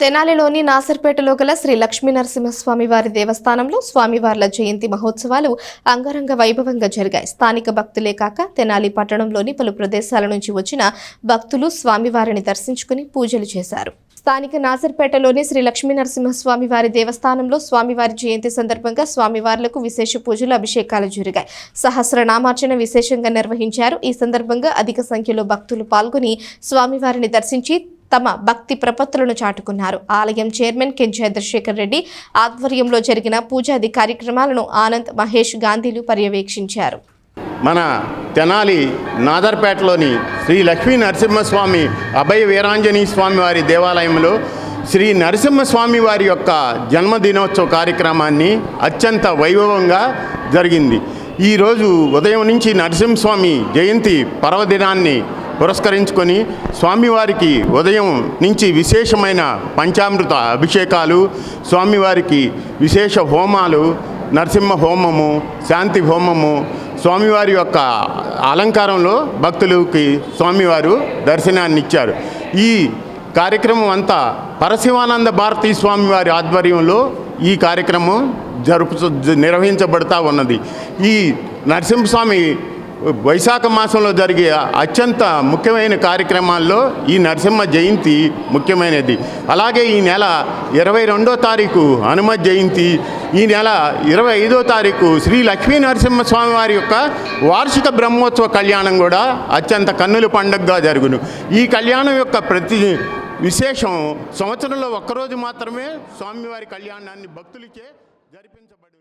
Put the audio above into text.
తెనాలిలోని నాసర్పేటలో గల శ్రీ లక్ష్మీ నరసింహస్వామి వారి దేవస్థానంలో స్వామివార్ల జయంతి మహోత్సవాలు అంగరంగ వైభవంగా జరిగాయి. స్థానిక భక్తులే కాక తెనాలి పట్టణంలోని పలు ప్రదేశాల నుంచి వచ్చిన భక్తులు స్వామివారిని దర్శించుకుని పూజలు చేశారు. స్థానిక నాసర్పేటలోని శ్రీ లక్ష్మీ నరసింహస్వామి వారి దేవస్థానంలో స్వామివారి జయంతి సందర్భంగా స్వామివార్లకు విశేష పూజలు అభిషేకాలు జరిగాయి. సహస్రనామార్చన విశేషంగా నిర్వహించారు. ఈ సందర్భంగా అధిక సంఖ్యలో భక్తులు పాల్గొని స్వామివారిని దర్శించి తమ భక్తి ప్రపత్తులను చాటుకున్నారు. ఆలయం చైర్మన్ కె చంద్రశేఖర్ రెడ్డి ఆధ్వర్యంలో జరిగిన పూజాది కార్యక్రమాలను ఆనంద్ మహేష్ గాంధీలు పర్యవేక్షించారు. మన తెనాలి నాదర్పేటలోని శ్రీ లక్ష్మీ నరసింహస్వామి అభయ వీరాంజనీ స్వామి వారి దేవాలయంలో శ్రీ నరసింహస్వామి వారి యొక్క జన్మదినోత్సవ కార్యక్రమాన్ని అత్యంత వైభవంగా జరిగింది. ఈరోజు ఉదయం నుంచి నరసింహస్వామి జయంతి పర్వదినాన్ని పురస్కరించుకొని స్వామివారికి ఉదయం నుంచి విశేషమైన పంచామృత అభిషేకాలు స్వామివారికి విశేష హోమాలు నరసింహ హోమము శాంతి హోమము స్వామివారి యొక్క అలంకారంలో భక్తులకి స్వామివారు దర్శనాన్ని ఇచ్చారు ఈ కార్యక్రమం అంతా పరశివానంద భారతీ స్వామివారి ఆధ్వర్యంలో ఈ కార్యక్రమం జరుపు నిర్వహించబడతా ఉన్నది. ఈ నరసింహస్వామి వైశాఖ మాసంలో జరిగే అత్యంత ముఖ్యమైన కార్యక్రమాల్లో ఈ నరసింహ జయంతి ముఖ్యమైనది. అలాగే ఈ నెల ఇరవై రెండో తారీఖు హనుమ జయంతి ఈ నెల ఇరవై ఐదో తారీఖు శ్రీ లక్ష్మీ నరసింహస్వామి వారి యొక్క వార్షిక బ్రహ్మోత్సవ కళ్యాణం కూడా అత్యంత కన్నుల పండుగగా జరుగును. ఈ కళ్యాణం యొక్క ప్రతి విశేషం సంవత్సరంలో ఒక్కరోజు మాత్రమే స్వామివారి కళ్యాణాన్ని భక్తులకే జరిపించబడి